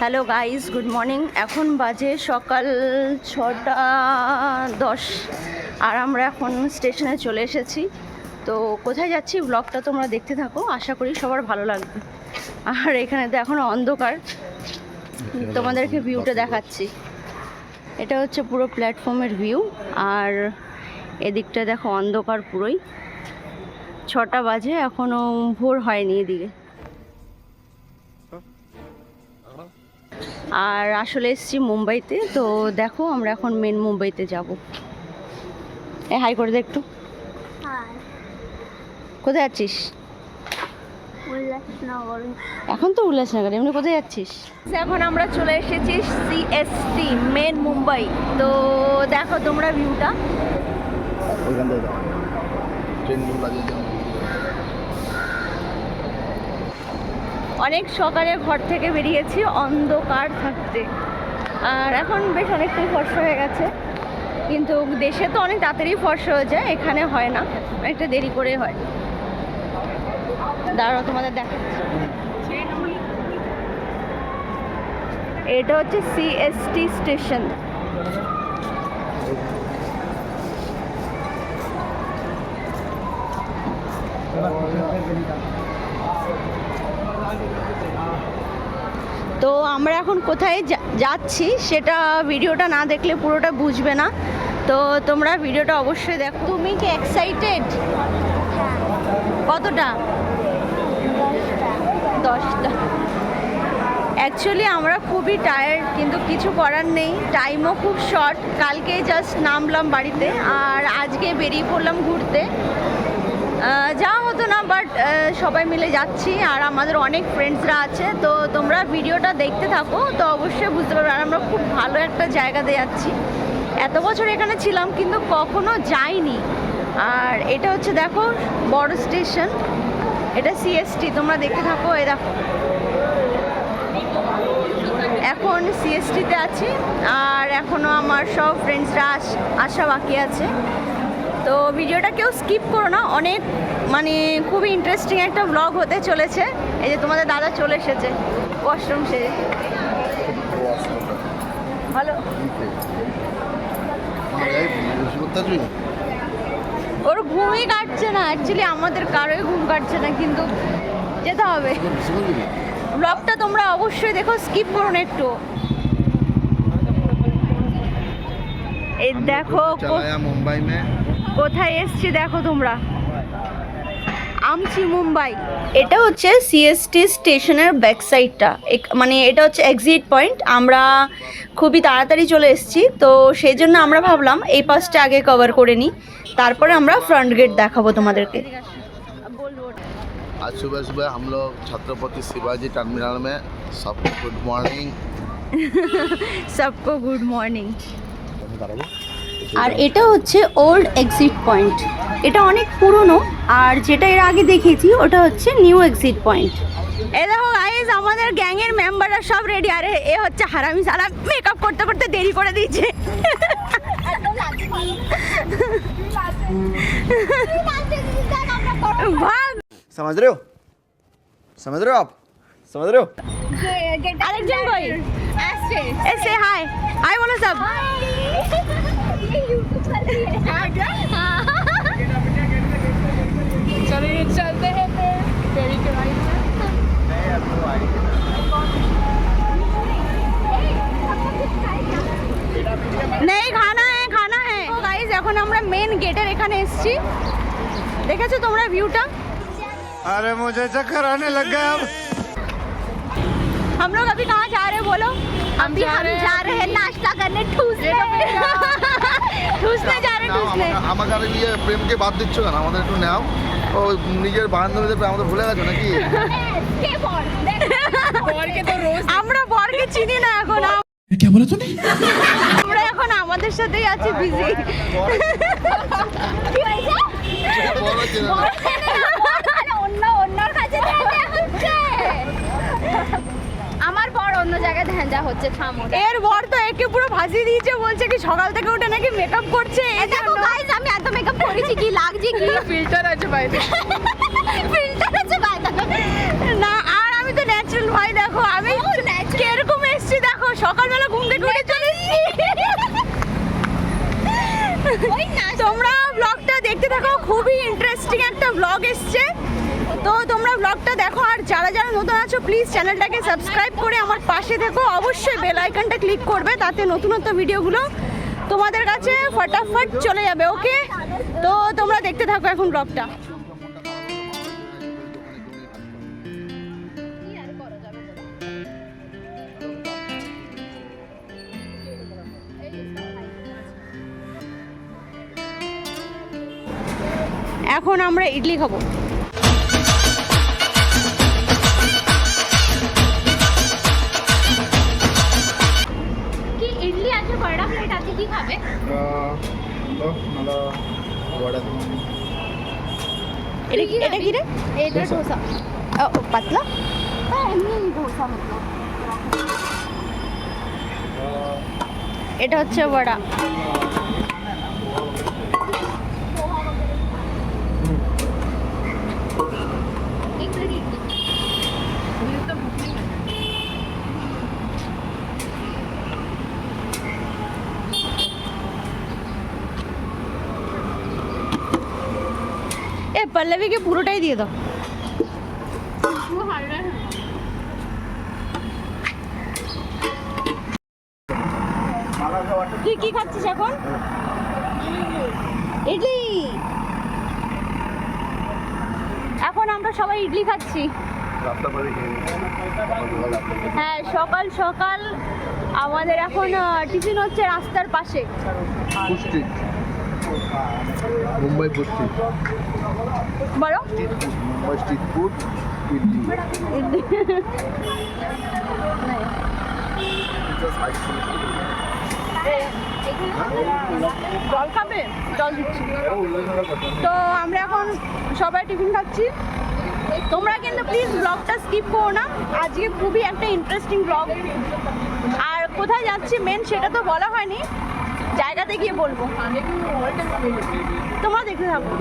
Hello guys, good morning. এখন বাজে সকাল ছটা দশ, আর আমরা এখন স্টেশনে চলে এসেছি। তো কোথায় যাচ্ছি ব্লগটা তোমরা দেখতে থাকো, আশা করি সবার ভালো লাগবে। আর এখানে তো এখন অন্ধকার। তোমাদেরকে ভিউটা দেখাচ্ছি। এটা হচ্ছে পুরো প্ল্যাটফর্মের ভিউ আর এদিকটা দেখো অন্ধকার পুরোই। ছটা বাজে এখনও ভোর হয়নি এদিকে। আর আসলে এসেছি মুম্বাইতে তো দেখো আমরা এখন মেন মুম্বাইতে যাব। এ হাই করে দে একটু। কোথায় যাচ্ছিস? এখন তো উল্লাসনগর এমনি কোথায় যাচ্ছিস? এখন আমরা চলে এসেছি সিএসটি মেন মুম্বাই। তো দেখো তোমরা ভিউটা ওইখান থেকে দাও ট্রেনগুলো লাগিয়ে দাও অনেক সকালে ঘর থেকে বেরিয়েছি, অন্ধকার থাকতে। আর এখন বেশ অনেকটাই ফর্সা হয়ে গেছে। কিন্তু দেশে তো অনেক তাড়াতাড়ি ফর্সা হয়ে যায়, এখানে হয় না। অনেকটা দেরি করে হয়। দাঁড়াও, তোমাদের দেখাচ্ছি। এটা হচ্ছে সিএসটি স্টেশন। তো আমরা এখন কোথায় যাচ্ছি সেটা ভিডিওটা না দেখলে পুরোটা বুঝবে না। তো তোমরা ভিডিওটা অবশ্যই দেখো। তুমি কি এক্সাইটেড কতটা? দশটা। অ্যাকচুয়ালি আমরা খুবই টায়ার্ড কিন্তু কিছু করার নেই। টাইমও খুব শর্ট কালকে জাস্ট নামলাম বাড়িতে। আর আজকে বেরিয়ে পড়লাম ঘুরতে। যাওয়া হতো না বাট সবাই মিলে যাচ্ছি আর আমাদের অনেক ফ্রেন্ডসরা আছে, তো তোমরা ভিডিওটা দেখতে থাকো, তো অবশ্যই বুঝতে পারবে। আর আমরা খুব ভালো একটা জায়গাতে যাচ্ছি। এত বছর এখানে ছিলাম, কিন্তু কখনো যাইনি। আর এটা হচ্ছে, দেখো, বড় স্টেশন এটা সিএসটি তোমরা দেখতে থাকো, এই দেখো। এখন সিএসটিতে আছি, আর এখনও আমার সব ফ্রেন্ডসরা আসা বাকি আছে। তো ভিডিওটা কেউ স্কিপ করো না অনেক মানে খুবই ইন্টারেস্টিং একটা ব্লগ হতে চলেছে এই যে তোমাদের দাদা চলে এসেছে ওয়াশরুম সেরে ভালো বেশি করতে আসবি না ওর ঘুমই কাটছে না অ্যাকচুয়ালি আমাদের কারোই ঘুম কাটছে না কিন্তু যেতে হবে বেশি করবি না ব্লগটা তোমরা অবশ্যই দেখো স্কিপ করো না একটু এই দেখো चला কো- गया मुंबई में কোথায় এসছি দেখো তোমরা আমচি মুম্বাই এটা হচ্ছে সিএসটি স্টেশনের ব্যাক সাইডটা মানে এটা হচ্ছে এক্সিট পয়েন্ট আমরা খুবই তাড়াতাড়ি চলে এসেছি তো সেই জন্য আমরা ভাবলাম এই পাশটা আগে কভার করে নিই তারপরে আমরা ফ্রন্ট গেট দেখাবো তোমাদেরকে आज सुबह सुबह हम लोग छत्रपति शिवाजी टर्मिनल में सबको गुड मॉर्निंग সবকো গুড মর্নিং আর এটা হচ্ছে ওল্ড এক্সিট পয়েন্ট এটা অনেক পুরনো আর যেটা এর আগে দেখিয়েছি ওটা হচ্ছে নিউ এক্সিট পয়েন্ট এই দেখো গাইজ আমাদের গ্যাংয়ের মেম্বাররা সব রেডি আরে এ হচ্ছে হারামি সারা মেকআপ করতে করতে দেরি করে দিয়েছে ভাগ समझ रहे हो समझ रहे हो आप समझ रहे हो আরেকজন কই এসে হাই হাই বলো সব चलते हैं फिर फेरी के राइट নেই খানা হ্যাঁ খানা হ্যাঁ গাইজ এখন আমরা মেন গেটের এখানে এসেছি দেখেছো তোমরা ভিউটা अरे मुझे चक्कर आने लग गया अब हम लोग अभी कहाँ जा रहे हैं बोलो अभी जा हम रहे हैं जा रहे हैं नाश्ता करने ठूसने ठूसने जा रहे हैं ठूसने আমাকে- আমাকে আর ইয়ে প্রেমকে বাদ দিচ্ছ কেন আমাদের একটু নাও ও নিজের বান্ধবীদের প্রেম আমাদের ভুলে গেছো নাকি और के तो रोज আমরা বরকে চিনি না এখন क्या बोला तूने আমরা এখন আমাদের সাথেই আছি বিজি বড় চেনে যা হচ্ছে থাম এর বর তো একে পুরো ভাসিয়ে দিয়েছে বলছে কি সকাল থেকে উঠে নাকি মেকআপ করছে এই আচ্ছা, দেখো গাইস আমি এত মেকআপ করেছি কি লাগছে কি? ফিল্টার আছে ভাই ফিল্টার আছে ভাই না আর আমি তো ন্যাচারাল ভাই দেখো আমি কীরকম এসেছি দেখো সকালবেলা ঘুম থেকে উঠে চলে এসেছি তোমরা দেখো, খুবই ইন্টারেস্টিং একটা ব্লগ এসছে। তো তোমরা ব্লগটা দেখো, আর যারা যারা নতুন আছো প্লিজ চ্যানেলটাকে সাবস্ক্রাইব করে আমার পাশে থেকো। অবশ্যই বেল আইকনটা ক্লিক করবে, তাতে নতুনত্ব ভিডিওগুলো তোমাদের কাছে ফটাফট চলে যাবে ওকে তো তোমরা দেখতে থাকো এখন ব্লগটা এখন আমরা ইডলি খাব। কি ইডলি আছে বড়া প্লেট আছে কি খাবে? এটা কি এটা কি রে? এটা ডোসা ও, ও, পাতলা? হ্যাঁ এমনি ডোসা মতলব এটা হচ্ছে বড়া। পল্লবীকে পুরোটাই দিয়ে দাও। তুই কি খাচ্ছিস এখন? ইডলি। এখন আমরা সবাই ইডলি খাচ্ছি। হ্যাঁ সকাল সকাল আমাদের এখন টিফিন হচ্ছে রাস্তার পাশে। মুম্বাই পুষ্টি বলো। মুম্বাই স্ট্রিট ফুড ইডলি ইডলি জল খাবে? জল দিচ্ছি। তো আমরা এখন সবাই টিফিন খাচ্ছি। তোমরা কিন্তু প্লিজ ব্লগটা স্কিপ করো না। আজকে খুবই একটা ইন্টারেস্টিং ব্লগ আর কোথায় যাচ্ছি মেন সেটা তো বলা হয়নি। জায়গাতে গিয়ে বলব। তোমরা দেখতে থাকো।